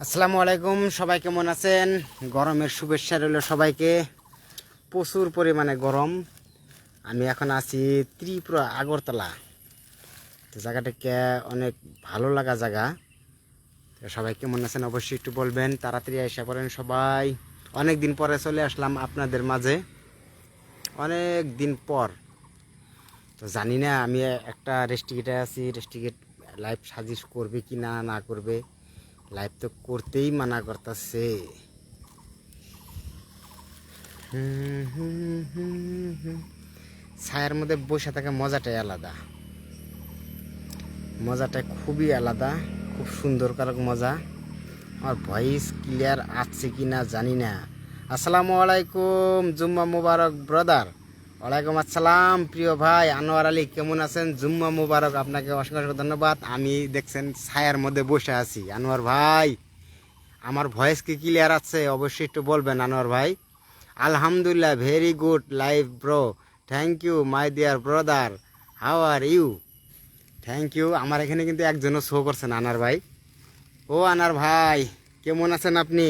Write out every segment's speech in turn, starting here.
আসসালামু আলাইকুম, সবাই কেমন আছেন? গরমের শুভেচ্ছা রইল সবাইকে। প্রচুর পরিমাণে গরম। আমি এখন আছি ত্রিপুরা আগরতলা। তো জায়গাটাকে অনেক ভালো লাগা জায়গা। তো সবাই কেমন আছেন অবশ্যই একটু বলবেন। তাড়াতাড়ি এসে পড়েন সবাই। অনেক দিন পরে চলে আসলাম আপনাদের মাঝে। অনেক দিন পর। তো জানি না, আমি একটা রেস্টিকেটে আছি। রেস্টিকেট লাইভ সাজিশ করবে কি না না করবে। লাইভ তো করতেই মানা করতেছে। ছায়ার মধ্যে বসে থাকা মজাটাই আলাদা। মজাটা খুবই আলাদা, খুব সুন্দর কারক মজা। আমার ভয়েস ক্লিয়ার আছে কি না জানি না। আসসালামু আলাইকুম, জুম্মা মুবারক ব্রাদার ওয়ালাইকুম আসসালাম, প্রিয় ভাই। আনোয়ার আলী, কেমন আছেন? জুম্মা মুবারক, আপনাকে অসংখ্য ধন্যবাদ। আমি দেখছেন ছায়ার মধ্যে বসে আছি। আনোয়ার ভাই, আমার ভয়েস কি ক্লিয়ার আছে? অবশ্যই একটু বলবেন, আনোয়ার ভাই। আলহামদুলিল্লাহ very good live bro thank you my dear brother how are you thank you আমার এখানে কিন্তু একজনও শো করছেন আনার ভাই। ও আনার ভাই, কেমন আছেন আপনি?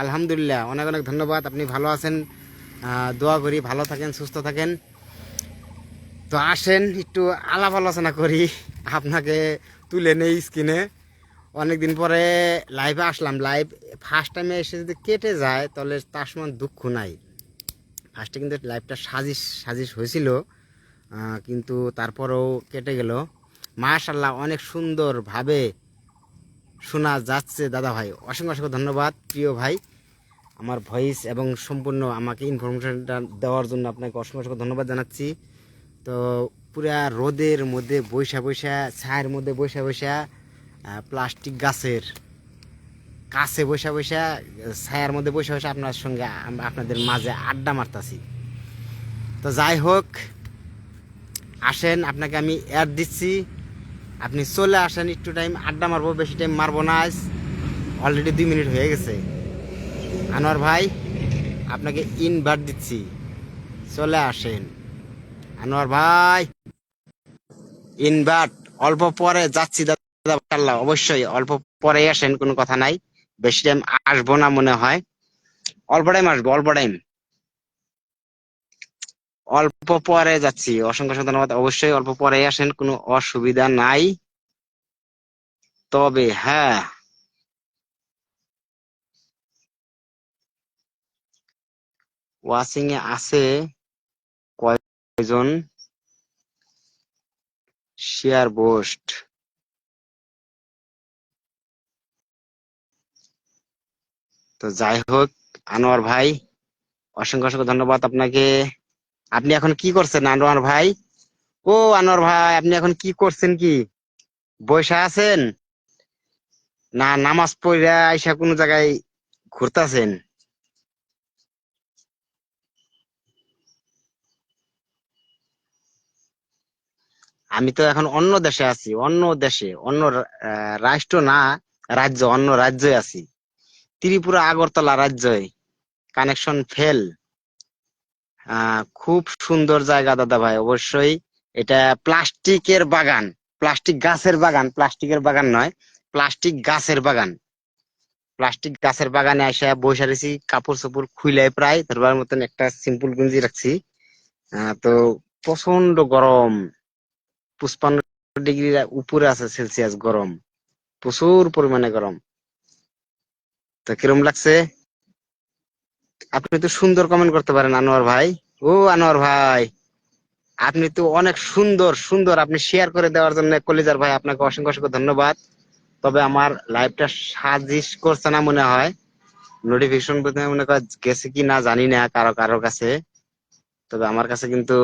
আলহামদুলিল্লাহ, অনেক অনেক ধন্যবাদ। আপনি ভালো আছেন? দোয়া করি, ভালো থাকেন, সুস্থ থাকেন। তো আসেন, একটু আলাপ আলোচনা করি। আপনাকে তুলে নেই স্ক্রিনে। অনেকদিন পরে লাইভে আসলাম। লাইভ ফার্স্ট টাইমে এসে যদি কেটে যায়, তাহলে তার সমান দুঃখ নাই। ফার্স্টে কিন্তু লাইভটা সাজিশ সাজিশ হয়েছিল কিন্তু তারপরেও কেটে গেল। মাশাল্লাহ অনেক সুন্দরভাবে শোনা যাচ্ছে দাদা ভাই অসংখ্য অসংখ্য ধন্যবাদ, প্রিয় ভাই। আমার ভয়েস এবং সম্পূর্ণ আমাকে ইনফরমেশনটা দেওয়ার জন্য আপনাকে অসংখ্য অসংখ্য ধন্যবাদ জানাচ্ছি। তো পুরা রোদের মধ্যে বৈশা বৈশা, ছায়ের মধ্যে বৈশা বৈশা প্লাস্টিক গাছের কাছে বৈশা বৈশা, ছায়ার মধ্যে বসে বসে আপনার সঙ্গে আপনাদের মাঝে আড্ডা মারতাছি। তো যাই হোক, আসেন, আপনাকে আমি অ্যাড দিচ্ছি। আপনি চলে আসেন, একটু টাইম আড্ডা মারবো, বেশি টাইম মারবো না আজ। অলরেডি দুই মিনিট হয়ে গেছে। আনোয়ার ভাই, আপনাকে ইনভার্ট দিচ্ছি। চলে আসেন। আনোয়ার ভাই ইনভার্ট অল্প পরে যাচ্ছি দাদা অবশ্যই অল্প পরে আসেন, কোনো কথা নাই। বেশি টাইম আসব না মনে হয়। অল্প টাইম আসব, অল্প টাইম অল্প পরে যাচ্ছি। অসংখ্য অসংখ্য ধন্যবাদ। অবশ্যই অল্প পরে আসেন, কোনো অসুবিধা নাই। তবে হ্যাঁ ওয়াচিং এ আছে কয়জন? Share boost. তো যাই হোক, আনোয়ার ভাই, অসংখ্য অসংখ্য ধন্যবাদ আপনাকে। আপনি এখন কি করছেন আনোয়ার ভাই? ও আনোয়ার ভাই, আপনি এখন কি করছেন কি? বসে আছেন? না, নামাজ পড়া আইসা কোনো জায়গায় ঘুরতাছেন? আমি তো এখন অন্য দেশে আছি, অন্য দেশে, অন্য রাষ্ট্র না, রাজ্য, অন্য রাজ্যে আছি। ত্রিপুরা আগরতলা রাজ্যে কানেকশন ফেল খুব সুন্দর জায়গা দাদা ভাই, অবশ্যই। এটা প্লাস্টিকের বাগান, প্লাস্টিক গাছের বাগান, প্লাস্টিকের বাগান নয়, প্লাস্টিক গাছের বাগান। প্লাস্টিক গাছের বাগানে এসে বসে রয়েছি, কাপড় চোপড় খুলে প্রায়, ধরবার মতন একটা সিম্পল গুঞ্জি রাখছি। তো প্রচণ্ড গরম। পুষ্পান্ন ডিগ্রি উপরে আছে সেলসিয়াস গরম। প্রচুর পরিমাণে গরম। তো কিরম লাগছে? আপনি তো সুন্দর কমেন্ট করতে পারেন, আনোয়ার ভাই। ও আনোয়ার ভাই, আপনি তো অনেক সুন্দর সুন্দর। আপনি শেয়ার করে দেওয়ার জন্য কলিজার ভাই আপনাকে অসংখ্য অসংখ্য ধন্যবাদ। তবে আমার লাইভটা সাজিশ করছে না মনে হয়। নোটিফিকেশন মনে কর গেছে কি না জানি না কারও কারও কাছে। তবে আমার কাছে কিন্তু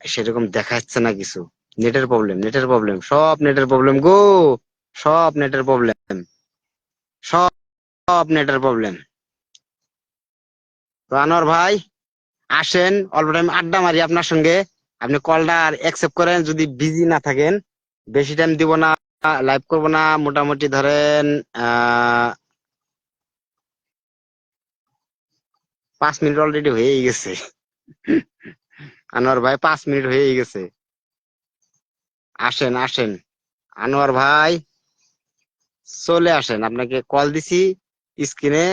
সেরকম দেখা যাচ্ছে না কিছু। নেটের প্রবলেম নেটের প্রবলেম সব নেটের প্রবলেম গো! সব নেটের প্রবলেম সব নেটের প্রবলেম তো আনোয়ার ভাই, আসেন, অল্প টাইম আড্ডা মারি আপনার সঙ্গে। আপনি কলটা অ্যাকসেপ্ট করেন, যদি বিজি না থাকেন। বেশি টাইম দিব না লাইভ করব না। মোটামুটি ধরেন পাঁচ মিনিট অলরেডি হয়েই গেছে। আনোয়ার ভাই, পাঁচ মিনিট হয়েই গেছে। আসেন আসেন। আনোয়ার ভাই, চলে আসেন। আপনাকে কল দিছি স্ক্রিনে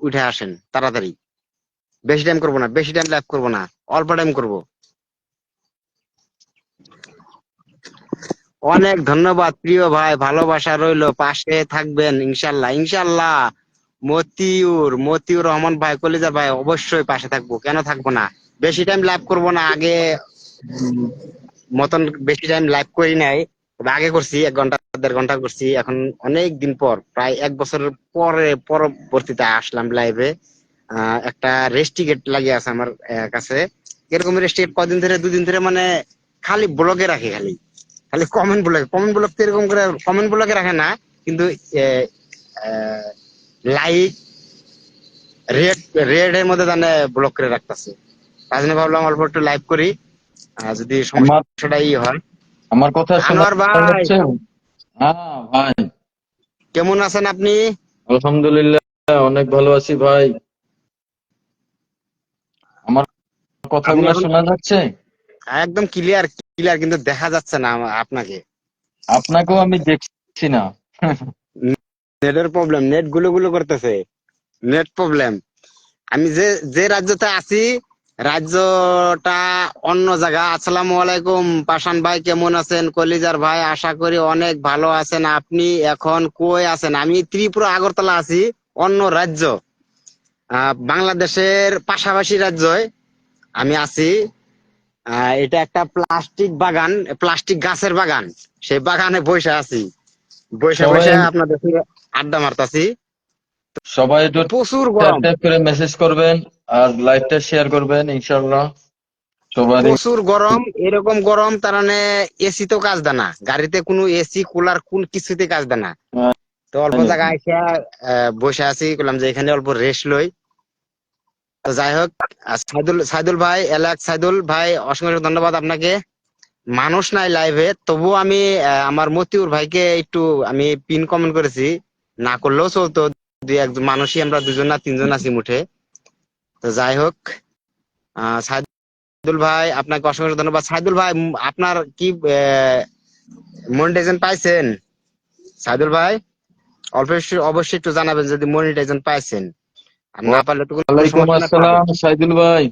উঠে আসেন, তাড়াতাড়ি। বেশি টাইম করব না, বেশি টাইম লাইভ করব না, অল্প টাইম করব। অনেক ধন্যবাদ, প্রিয় ভাই, ভালোবাসা রইল, পাশে থাকবেন, ইনশাল্লাহ ইনশাল্লাহ। মতিউর মতিউর রহমান ভাই কলিজা ভাই, অবশ্যই পাশে থাকব, কেন থাকব না? বেশি টাইম লাইভ করব না, আগে মতন বেশি টাইম লাইভ করি নাই, তবে আগে করছি, এক ঘণ্টা, দেড় ঘণ্টা করছি। এখন অনেক দিন পর, প্রায় এক বছর পরে, পরবর্তীতে আসলাম লাইভে একটা রেস্টিকেট লাগিয়ে আছে আমার কাছে। এরকম রেস্টিকেট কদিন ধরে, দুদিন ধরে মানে খালি ব্লগে রাখে খালি। খালি কমেন্ট ব্লগে কমেন্ট ব্লগ তো এরকম করে কমেন্ট ব্লগে রাখে না, কিন্তু লাইক রেড রেড এর মধ্যে জানে ব্লক করে রাখতেছে। তার জন্য ভাবলাম অল্প একটু লাইভ করি। যদি আমার সমস্যাটা ই হয়। আমার কথা আনোয়ার ভাই। হ্যাঁ ভাই। কেমন আছেন আপনি? আলহামদুলিল্লাহ অনেক ভালো আছি ভাই। আমার কথাগুলো শোনা যাচ্ছে? একদম ক্লিয়ার ক্লিয়ার কিন্তু দেখা যাচ্ছে না আপনাকে। আপনাকেও আমি দেখছি না। নেটের প্রবলেম নেটগুলো গুলো করতেছে। নেট প্রবলেম আমি যে যে রাজ্যতে আছি রাজ্যটা অন্য জায়গা। আসসালামু আলাইকুম। পাশান ভাই কেমন আছেন? কলিজার ভাই আশা করি অনেক ভালো আছেন। আপনি এখন কই আছেন? আমি ত্রিপুরা আগরতলা আছি অন্য রাজ্য। বাংলাদেশের পাশাপাশি রাজ্যয় আমি আছি। এটা একটা প্লাস্টিক বাগান প্লাস্টিক গাছের বাগান। সেই বাগানে বসে আছি। বসে বসে আপনাদের আড্ডা মারতাছি। সবাই একটু প্রচুর গরম। করে মেসেজ করবেন। আর লাইভটা শেয়ার করবেন ইনশাল্লাহ সবারই প্রচুর গরম এরকম গরম তার মানে এসি তো কাজ দেয় না গাড়িতে কোনো এসি কুলার কোন কিছুতে কাজ দেয় না হ্যাঁ। তো অল্প হ্যাঁ। জায়গায় এসে বসে আছি বললাম যে এখানে অল্প রেস্ট লই। তো যাই হোক সাইদুল সাইদুল ভাই এলাক সাইদুল ভাই অসংখ্য ধন্যবাদ আপনাকে। মানুষ নাই লাইভে তবুও আমি আমার মতিউর ভাইকে একটু আমি পিন কমেন্ট করেছি। না করলেও চলতো দুই একজন মানুষই আমরা দুজন না তিনজন আছি মুঠে। তো যাই হোক সাইদুল ভাই আপনাকে অসংখ্য ধন্যবাদ। সাইদুল ভাই আপনার কি মনিটাইজেশন পাইছেন? সাইদুল ভাই অল্প অবশ্যই একটু জানাবেন যদি মনিটাইজেশন পাইছেন। না পারলে তো আসসালাম সাইদুল ভাই।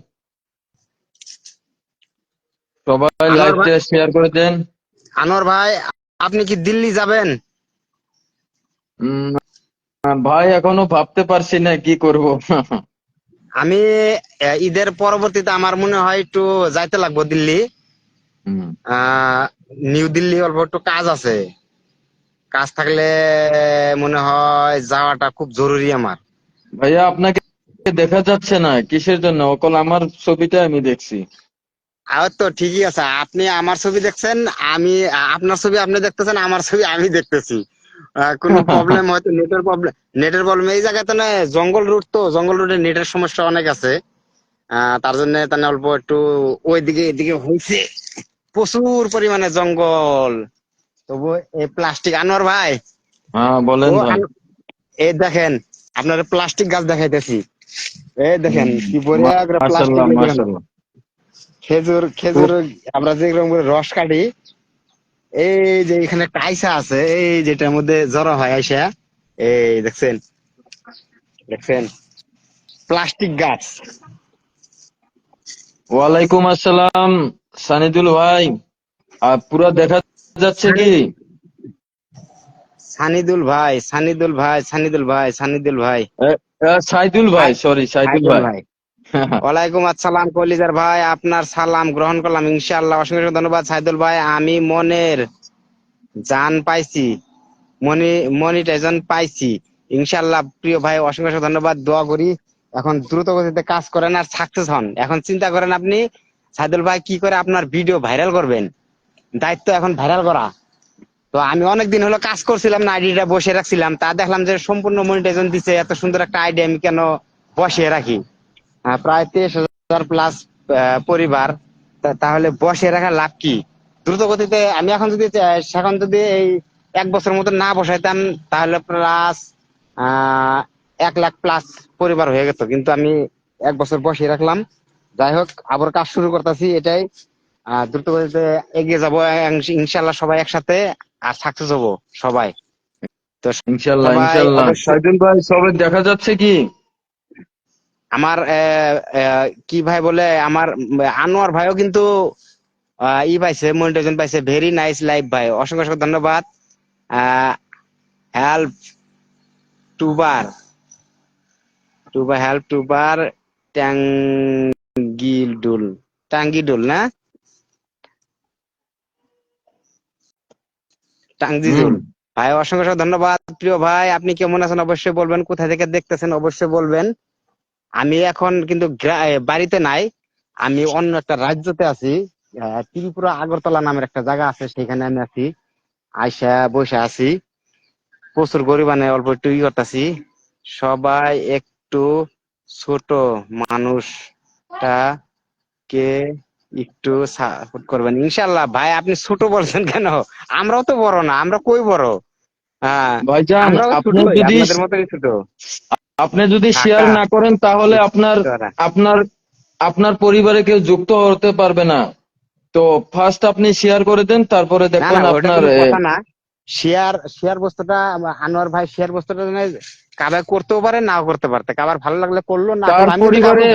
সবাই লাইভটা শেয়ার করে দেন। আনোয়ার ভাই আপনি কি দিল্লি যাবেন? ভাই এখনও ভাবতে পারছি না কি করব। আমি ঈদের পরবর্তীতে আমার মনে হয় একটু যাইতে লাগবো দিল্লি। নিউ দিল্লি অল্প একটু কাজ আছে। কাজ থাকলে মনে হয় যাওয়াটা খুব জরুরি আমার। ভাইয়া আপনাকে দেখা যাচ্ছে না কিসের জন্য? অকল আমার ছবিটা আমি দেখছি। আর তো ঠিকই আছে। আপনি আমার ছবি দেখছেন আমি আপনার ছবি আপনি দেখতেছেন আমার ছবি আমি দেখতেছি। কোনো প্রবলেম হয়তো নেটের প্রবলেম নেটের প্রবলেম এই জায়গাতে না জঙ্গল রুট তো জঙ্গল রুটে নেটের সমস্যা অনেক আছে। তার জন্য তাহলে অল্প একটু ওইদিকে এদিকে হয়েছে। প্রচুর পরিমাণে জঙ্গল। তবু এই প্লাস্টিক আনোয়ার ভাই হ্যাঁ বলেন এই দেখেন আপনার প্লাস্টিক গাছ দেখাইতেছি। এই দেখেন কি মাশাল্লাহ প্লাস্টিক খেজুর খেজুর আমরা যেরকম করে রস কাটি এই যে এখানে একটা টাইসা আছে এই যেটার মধ্যে জড়ো হয় আইসা এই দেখছেন দেখছেন প্লাস্টিক গাছ। ওয়ালাইকুম আসসালাম সানিদুল ভাই। আর পুরা দেখা যাচ্ছে কি? সানিদুল ভাই সানিদুল ভাই সানিদুল ভাই সানিদুল ভাই। সাইদুল ভাই সরি সাইদুল ভাই। ওয়ালাইকুম আসসালাম, কলিজার ভাই, আপনার সালাম গ্রহণ করলাম, ইনশাআল্লাহ। অসংখ্য ধন্যবাদ, সাইদুল ভাই। আমি মনের জান পাইছি, মনি মনিটাইজেশন পাইছি। ইনশাআল্লাহ, প্রিয় ভাই, অসংখ্য ধন্যবাদ, দোয়া করি। এখন দ্রুত গতিতে কাজ করেন আর সাকসেস হন। এখন চিন্তা করেন আপনি, সাইদুল ভাই, কি করে আপনার ভিডিও ভাইরাল করবেন? দায়িত্ব এখন ভাইরাল করা। তো আমি অনেকদিন হলো কাজ করছিলাম না, আইডিটা বসে রাখছিলাম। তা দেখলাম যে সম্পূর্ণ মনিটাইজেশন দিছে, এত সুন্দর একটা আইডিয়া আমি কেন বসিয়ে রাখি? প্রায় তেইশ হাজার প্লাস পরিবার তাহলে বসে রাখা লাভ কি? দ্রুত গতিতে আমি এখন যদি এখন যদি এই এক বছর মতো না বসাইতাম তাহলে প্লাস এক লাখ প্লাস পরিবার হয়ে গেত। কিন্তু আমি এক বছর বসিয়ে রাখলাম। যাই হোক আবার কাজ শুরু করতেছি এটাই। আহ, দ্রুত গতিতে এগিয়ে যাব ইনশাল্লাহ সবাই একসাথে আর সাকসেস হব সবাই। তো ইনশাল্লাহ সবাই ইনশাল্লাহ সাইদুল ভাই সবে দেখা যাচ্ছে কি? আমার কি ভাই বলে আমার আনোয়ার ভাইও কিন্তু ই পাইছে মনিটাইজেশন পাইছে ভেরি নাইস লাইভ ভাই। অসংখ্য অসংখ্য ধন্যবাদ। হেল্প টুবার টুবার হেল্প টুবার ট্যাঙ্গিডুল টাঙ্গিডুল না? টাঙ্গিডুল। ভাই অসংখ্য অসংখ্য ধন্যবাদ। প্রিয় ভাই আপনি কেমন আছেন? অবশ্যই বলবেন। কোথা থেকে দেখতেছেন? অবশ্যই বলবেন। আমি এখন কিন্তু বাড়িতে নাই। আমি অন্য একটা রাজ্যতে আছি। ত্রিপুরা আগরতলা নামের একটা জায়গা আছে সেখানে আমি আছি। আইসা বসে আছি। প্রচুর গরিবানে অল্প একটু ই করতেছি। সবাই একটু ছোট মানুষটা কে একটু সাপোর্ট করবেন। ইনশাল্লাহ ভাই আপনি ছোট বলছেন কেন? আমরাও তো বড় না আমরা কই বড়? হ্যাঁ আমরাও ছোট আপনাদের মতোই ছোট। আপনি যদি শেয়ার। না করেন তাহলে আপনার আপনার আপনার পরিবারে কেউ যুক্ত হতে পারবে না। তো ফার্স্ট আপনি শেয়ার করে দেন তারপরে দেখবেন আপনার শেয়ার শেয়ার বস্তুটা আনোয়ার ভাই শেয়ার বস্তুটা মানে কাবার করতেও পারে নাও করতে পারতে কাবার ভালো লাগলে করল না আমি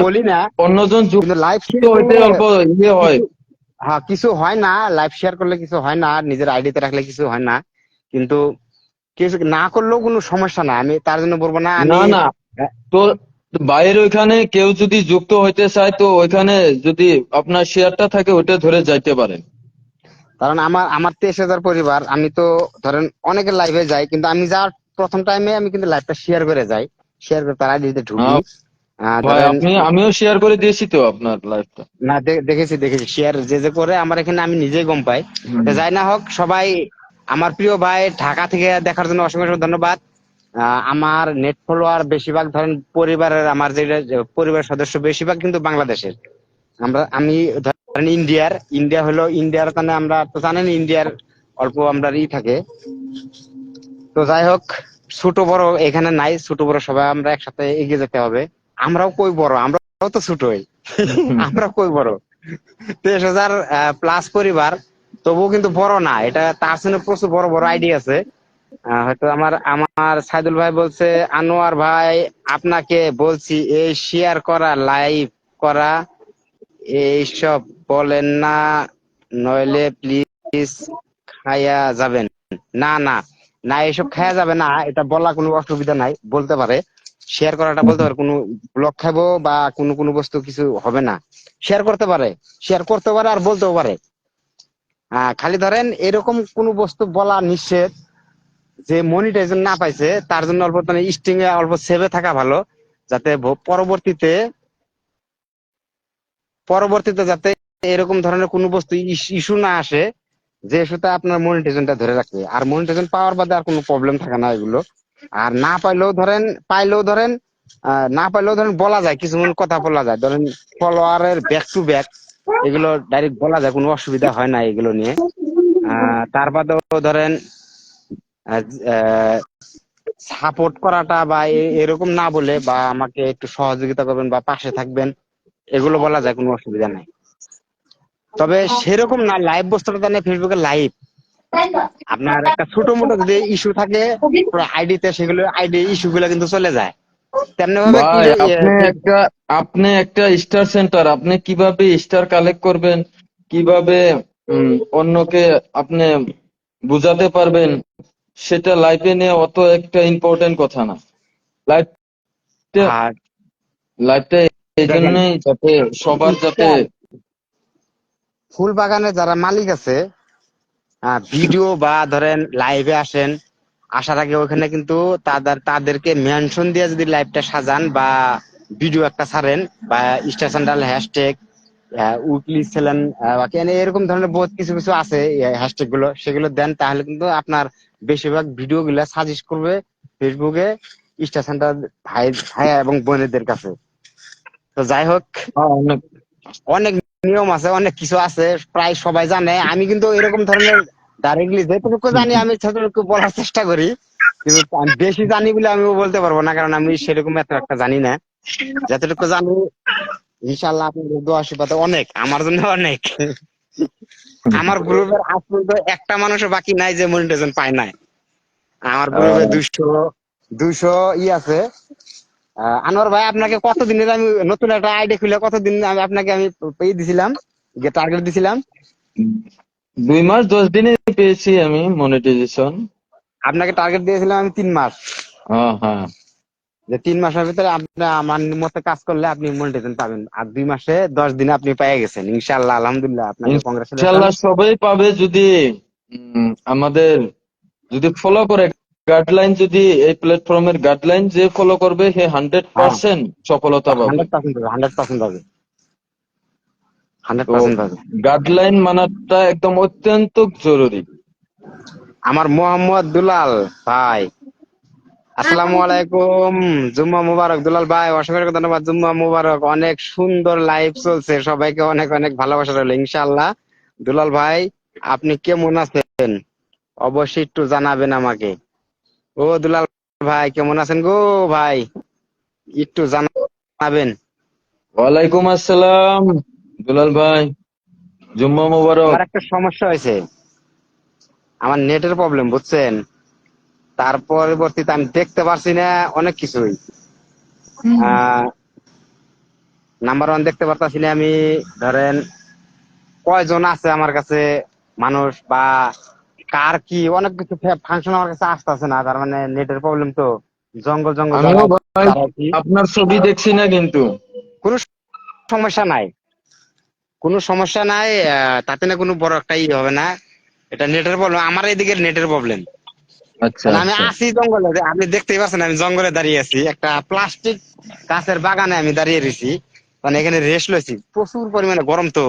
বলি না অন্যজন লাইভ হইতে অল্প ইয়ে হয়। হ্যাঁ কিছু হয় না লাইভ শেয়ার করলে কিছু হয় না নিজের আইডিতে রাখলে কিছু হয় না। কিন্তু কিছু না করলেও কোনো সমস্যা না আমি তার জন্য বলব না না না। তো বাইরের ওইখানে কেউ যদি যুক্ত হইতে চায় তো ওইখানে যদি আপনার শেয়ারটা থাকে ওইটা ধরে যাইতে পারেন। কারণ আমার আমার তেইশ হাজার পরিবার আমি তো ধরেন অনেকের লাইভে যাই কিন্তু আমি যাওয়ার প্রথম টাইমে আমি কিন্তু লাইভটা শেয়ার করে যাই। শেয়ার করে তার আইডিতে ঢুকি। আমিও শেয়ার করে দিয়েছি তো আপনার লাইফটা না দেখেছি দেখেছি। শেয়ার যে যে করে আমার এখানে আমি নিজেই গম পাই। যাই না হোক সবাই আমার প্রিয় ভাই ঢাকা থেকে দেখার জন্য অসংখ্য অসংখ্য ধন্যবাদ। আমার নেট ফলোয়ার বেশিরভাগ ধরেন পরিবারের আমার যে পরিবারের সদস্য বেশিরভাগ কিন্তু বাংলাদেশের। আমরা আমি ধরেন ইন্ডিয়ার ইন্ডিয়া হলো ইন্ডিয়ার মানে আমরা তো জানেন ইন্ডিয়ার অল্প আমরা ই থাকে। তো যাই হোক ছোট বড় এখানে নাই ছোট বড় সবাই আমরা একসাথে এগিয়ে যেতে হবে। আমরাও কই বড়? আমরাও তো ছোটই। আমরা কই বড়? তেইশ হাজার প্লাস পরিবার। তবুও কিন্তু বড় না, এটা তার জন্য প্রচুর বড় বড় আইডি আছে। হয়তো আমার আমার সাইদুল ভাই বলছে, আনোয়ার ভাই, আপনাকে বলছি, এই শেয়ার করা লাইভ করা, এইসব বলেন না, নইলে প্লিজ খাইয়া যাবেন। না না না এসব খাওয়া যাবে না, এটা বলা কোনো অসুবিধা নাই, বলতে পারে। শেয়ার করাটা বলতে পারে, কোনো ব্লক খাব বা কোনো কোনো বস্তু কিছু হবে না। শেয়ার করতে পারে শেয়ার করতে পারে আর বলতেও পারে। খালি ধরেন এরকম কোন বস্তু বলা নিষেধ যে মনিটাইজেশন না পাইছে, তার জন্য অল্প মানে স্টিং এ অল্প সেভে থাকা ভালো, যাতে পরবর্তীতে পরবর্তীতে যাতে এরকম ধরনের কোনো বস্তু ইস্যু না আসে, যে ইস্যুতে আপনার মনিটাইজেশনটা ধরে রাখবে আর মনিটাইজেশন পাওয়ার বাদে আর কোনো প্রবলেম থাকে না এগুলো। আর না পাইলেও ধরেন পাইলেও ধরেন না পাইলেও ধরেন বলা যায়, কিছু কথা বলা যায়। ধরেন ফলোয়ারের ব্যাক টু ব্যাক এগুলো ডাইরেক্ট বলা যায় কোনো অসুবিধা হয় না এগুলো নিয়ে। তার বাদেও ধরেন সাপোর্ট করাটা বা এরকম না বলে বা আমাকে একটু সহযোগিতা করবেন বা পাশে থাকবেন এগুলো বলা যায় কোনো অসুবিধা নাই। তবে সেরকম না লাইভ বস্তুটা জানে ফেসবুকে লাইভ আপনার একটা ছোট মোটো যদি ইস্যু থাকে আইডিতে সেগুলো আইডি ইস্যু গুলো কিন্তু চলে যায়। তেমনি ভাবে একটা আপনি একটা স্টার সেন্টার আপনি কীভাবে স্টার কালেক্ট করবেন? কীভাবে অন্যকে আপনি বুঝাতে পারবেন? সেটা লাইফে নিয়ে অত একটা ইম্পর্টেন্ট কথা না। লাইফ লাইফটা এই জন্যই যাতে সবার যাতে ফুল বাগানে যারা মালিক আছে ভিডিও বা ধরেন লাইভে আসেন আসার আগে ওখানে কিন্তু তাদের তাদেরকে মেনশন দিয়ে যদি লাইভটা সাজান বা ভিডিও একটা ছাড়েন বা স্টেশন ডাল হ্যাশট্যাগ উইকলি সেলেন এরকম ধরনের বহুত কিছু কিছু আছে হ্যাশট্যাগগুলো সেগুলো দেন তাহলে কিন্তু আপনার বেশিরভাগ ভিডিও গুলা সাজেস্ট করবে ফেসবুকে স্টেশনটা ভাই ভাই এবং বোনেদের কাছে। তো যাই হোক হ্যাঁ, অনেক। অনেক নিয়ম আছে অনেক কিছু আছে প্রায় সবাই জানে। আমি কিন্তু এরকম ধরনের ডাইরেক্টলি যেটুকু জানি আমি সেটুকু বলার চেষ্টা করি। কিন্তু বেশি জানি বলে আমি বলতে পারব না কারণ আমি সেরকম এত একটা জানি না। যতটুকু জানি ইনশাল্লাহ আপনাদের দোয়া আশীর্বাদ অনেক আমার জন্য অনেক। আমার গ্রুপের আজ পর্যন্ত একটা মানুষও বাকি নাই যে মনিটাইজেশন পায় নাই। আমার গ্রুপে আহ, দুইশো দুইশো ই আছে। আনোয়ার ভাই আপনাকে কতদিনের আমি নতুন একটা আইডি খুলে কতদিন আমি আপনাকে আমি পেয়ে দিছিলাম যে টার্গেট দিছিলাম? দুই মাস দশ দিনে পেয়েছি আমি মনিটাইজেশন। আপনাকে টার্গেট দিয়েছিলাম আমি তিন মাস। হ্যাঁ হ্যাঁ। যে তিন মাসের ভিতরে আপনি আমার মতো কাজ করলে আপনি মনিটাইজেশন পাবেন। আর দুই মাসে দশ দিনে আপনি পেয়ে গেছেন। ইনশাআল্লাহ আলহামদুলিল্লাহ আপনাকে ইনশাল্লাহ সবাই পাবে যদি আমাদের যদি ফলো করে। গাইডলাইন যদি এই প্ল্যাটফর্মের গাইডলাইন যে ফলো করবে সে হান্ড্রেড পার্সেন্ট সফলতা পাবে। হান্ড্রেড পার্সেন্ট হবে হান্ড্রেড পার্সেন্ট পার্সেন্ট গাইডলাইন মানাটা একদম অত্যন্ত জরুরি। আমার মোহাম্মদ দুলাল ভাই। আসসালামু আলাইকুম। জুম্মা মুবারক দুলাল ভাই অসংখ্য ধন্যবাদ। জুম্মা মুবারক অনেক সুন্দর লাইভ চলছে। সবাইকে অনেক অনেক ভালোবাসা রইল ইনশাআল্লাহ। দুলাল ভাই আপনি কেমন আছেন? অবশ্যই একটু জানাবেন আমাকে। ও দুলাল ভাই কেমন আছেন গো ভাই? একটু জানাবেন। ওয়ালাইকুম আসসালাম দুলাল ভাই জুম্মা মোবারক। আমার একটা সমস্যা হয়েছে। আমার নেটের প্রবলেম বুঝছেন? তার পরবর্তীতে আমি দেখতে পারছি না অনেক কিছুই। নাম্বার ওয়ান দেখতে পারতাছি না আমি ধরেন কয়জন আছে আমার কাছে মানুষ বা কার কি অনেক কিছু ফাংশন আমার কাছে আসতেছে না তার মানে নেটের প্রবলেম তো। জঙ্গল জঙ্গল? আপনার ছবি দেখছি না কিন্তু। কোনো সমস্যা নাই। কোনো সমস্যা নাই আহ, তাতে না কোনো বড় একটা ই হবে না। এটা নেটের প্রবলেম আমার এদিকে নেটের প্রবলেম আমি আচ্ছা। আছি জঙ্গলে আপনি দেখতেই পাচ্ছেন আমি জঙ্গলে দাঁড়িয়ে আছি। একটা প্লাস্টিক গাছের বাগানে আমি দাঁড়িয়ে রয়েছি। মানে এখানে রেস্ট লইছি। প্রচুর পরিমাণে গরম তো।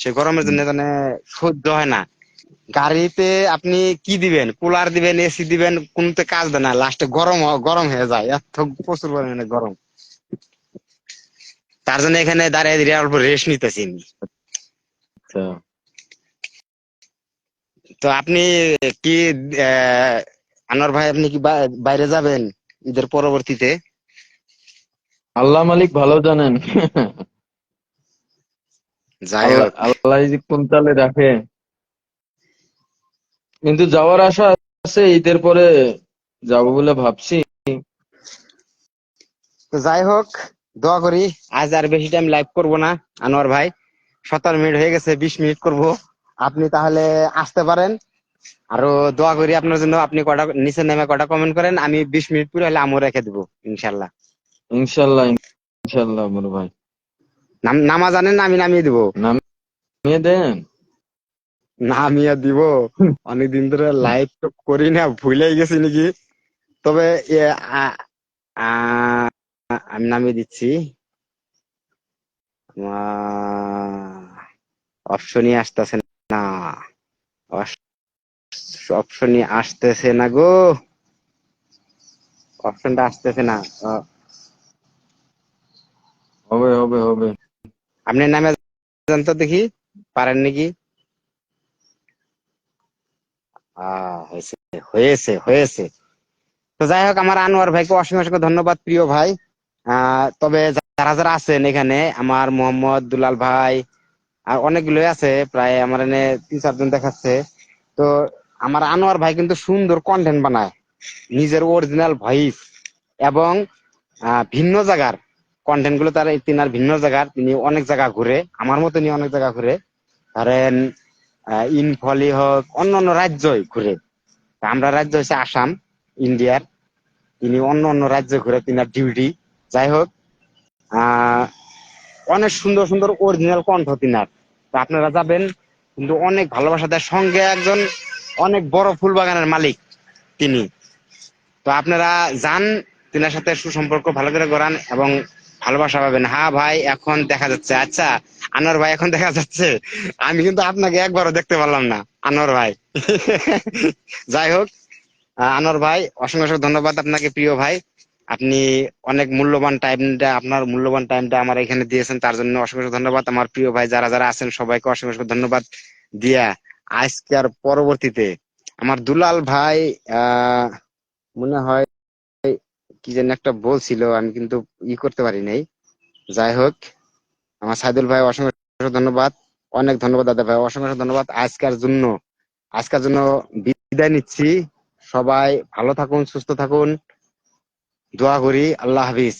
সে গরমের জন্য মানে সহ্য হয় না। গাড়িতে আপনি কি দিবেন? কুলার দিবেন এসি দিবেন কোনতে কাজ দেয় না। লাস্টে গরম গরম হয়ে যায়। এত প্রচুর পরিমাণে গরম। তার জন্য এখানে দাঁড়িয়ে দাঁড়িয়ে অল্প রেস্ট নিতেছি। আচ্ছা। তো আপনি কি আহ, আনোয়ার ভাই আপনি কি বাইরে যাবেন ঈদের পরবর্তীতে? আল্লাহ মালিক ভালো জানেন। যাই হোক। আল্লাহ কোন তালে রাখে। কিন্তু যাওয়ার আশা আছে ঈদের পরে যাব বলে ভাবছি। তো যাই হোক দোয়া করি আজ আর বেশি টাইম লাইভ করব না আনোয়ার ভাই। সতেরো মিনিট হয়ে গেছে বিশ মিনিট করব। আপনি তাহলে আসতে পারেন। আরও দোয়া করি আপনার জন্য আপনি কটা নিচে নেমে কটা কমেন্ট করেন আমি বিশ মিনিট পুরো হলে আমও রেখে দেবো ইনশাল্লাহ। ইনশাল্লাহ ইনশাল্লাহ বড় ভাই। নাম নামা জানেন আমি নামিয়ে দিব। নামিয়ে দেন? নামিয়ে দিব। অনেকদিন ধরে লাইভ তো করি না ভুলে গেছি নাকি। তবে আমি নামিয়ে দিচ্ছি। অপশনই আসতেছে না। অপশনই আসতেছে না গো। অপশনটা আসতেছে না। হবে হবে হবে। আপনি নামে যান তো দেখি। পারেন নাকি? হয়েছে হয়েছে হয়েছে। তো যাই হোক আমার আনোয়ার ভাইকে অসংখ্য অসংখ্য ধন্যবাদ প্রিয় ভাই। আহ, তবে যারা যারা আছেন এখানে আমার মোহাম্মদ দুলাল ভাই আর অনেকগুলোই আছে। প্রায় আমার এনে তিন চারজন দেখাচ্ছে। তো আমার আনোয়ার ভাই কিন্তু সুন্দর কন্টেন্ট বানায়। নিজের অরিজিনাল ভয়েস এবং ভিন্ন জায়গার কন্টেন্টগুলো তার তিনার ভিন্ন জায়গার। তিনি অনেক জায়গা ঘুরে, আমার মতনই অনেক জায়গা ঘুরে। ধরেন ইনফলি হোক, অন্য অন্য রাজ্যই ঘুরে। আমরা রাজ্য হচ্ছে আসাম, ইন্ডিয়ার। তিনি অন্য অন্য রাজ্যে ঘুরে তিনার ডিউটি যাই হোক অনেক সুন্দর সুন্দর অরিজিনাল কণ্ঠ তিনার। আপনারা যাবেন, কিন্তু অনেক ভালোবাসা দেয়। সঙ্গে একজন অনেক বড় ফুল বাগানের মালিক তিনি। তো আপনারা যান, তিনার সাথে সুসম্পর্ক ভালো করে করান এবং ভালোবাসা পাবেন। হ্যাঁ ভাই, এখন দেখা যাচ্ছে। আচ্ছা আনোয়ার ভাই এখন দেখা যাচ্ছে। আমি কিন্তু আপনাকে একবারও দেখতে পারলাম না, আনোয়ার ভাই। যাই হোক আনোয়ার ভাই, অসংখ্য অসংখ্য ধন্যবাদ আপনাকে প্রিয় ভাই। আপনি অনেক মূল্যবান টাইমটা, আপনার মূল্যবান টাইমটা আমার এখানে দিয়েছেন, তার জন্য অসংখ্য ধন্যবাদ। আমার প্রিয় ভাই, যারা যারা আছেন, সবাইকে অসংখ্য ধন্যবাদ দিয়া। আজকের পরবর্তীতে আমার দুলাল ভাই মনে হয় কি যেন একটা বলছিল, আমি কিন্তু ই করতে পারি নাই। যাই হোক, আমার সাইদুল ভাই, অসংখ্য ধন্যবাদ। অনেক ধন্যবাদ, দাদা ভাই, অসংখ্য ধন্যবাদ। আজকের জন্য আজকের জন্য বিদায় নিচ্ছি। সবাই ভালো থাকুন, সুস্থ থাকুন। দোয়া করি, আল্লাহ হাফিজ।